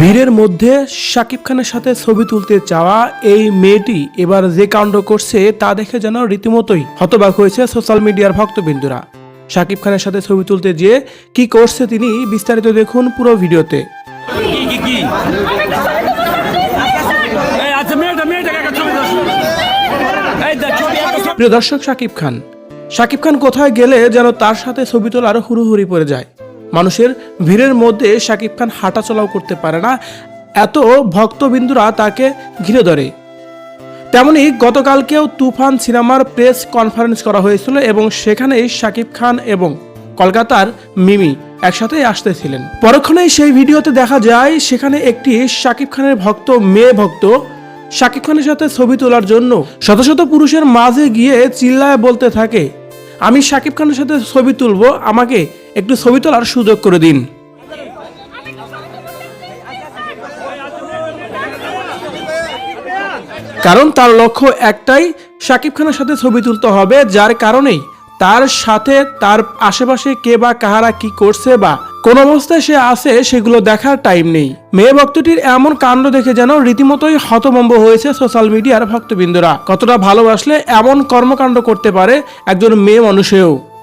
ভিড়ের মধ্যে শাকিব খানের সাথে ছবি তুলতে চাওয়া এই মেয়েটি এবার যে কাণ্ড করছে তা দেখে যেন রীতিমতোই হতবাক হয়েছে সোশ্যাল মিডিয়ার ভক্তবিন্দুরা। শাকিব খানের সাথে ছবি তুলতে গিয়ে কি করছে তিনি বিস্তারিত দেখুন পুরো ভিডিওতে। আচ্ছা মেয়েটা মেয়েটা ছবি প্রিয় দর্শক শাকিব খান শাকিব খান কোথায় গেলে যেন তার সাথে ছবি তোলার হুড়ুহুড়ি পড়ে যায়? মানুষের ভিড়ের মধ্যে শাকিব খান হাঁটা চলাও করতে পারে না, এত ভক্তবিন্দুরা তাকে ঘিরে ধরে। তেমনি গতকালকেও তুফান সিনেমার প্রেস কনফারেন্স করা হয়েছিল এবং সেখানে শাকিব খান এবং কলকাতার মিমি একসাথে আসতেছিলেন। পরক্ষণেই সেই ভিডিওতে দেখা যায়, সেখানে একটি শাকিব খানের ভক্ত, মেয়ে ভক্ত শাকিব খানের সাথে ছবি তোলার জন্য শত শত পুরুষের মাঝে গিয়ে চিল্লায় বলতে থাকে, আমি শাকিব খানের সাথে ছবি তুলবো, আমাকে একটু ছবি তোলার সুযোগ করে দিন। কারণ তার লক্ষ্য একটাই, শাকিব খানের সাথে ছবি তুলতে হবে, যার কারণেই তার সাথে তার আশেপাশে কে বা কাহারা কি করছে বা কোন অবস্থায় সে আছে, সেগুলো দেখার টাইম নেই। মেয়ে ভক্তটির এমন কাণ্ড দেখে যেন রীতিমতোই হতভম্ব হয়েছে সোশ্যাল মিডিয়ার ভক্তবৃন্দরা। কতটা ভালোবাসলে এমন কর্মকাণ্ড করতে পারে একজন মেয়ে মানুষেও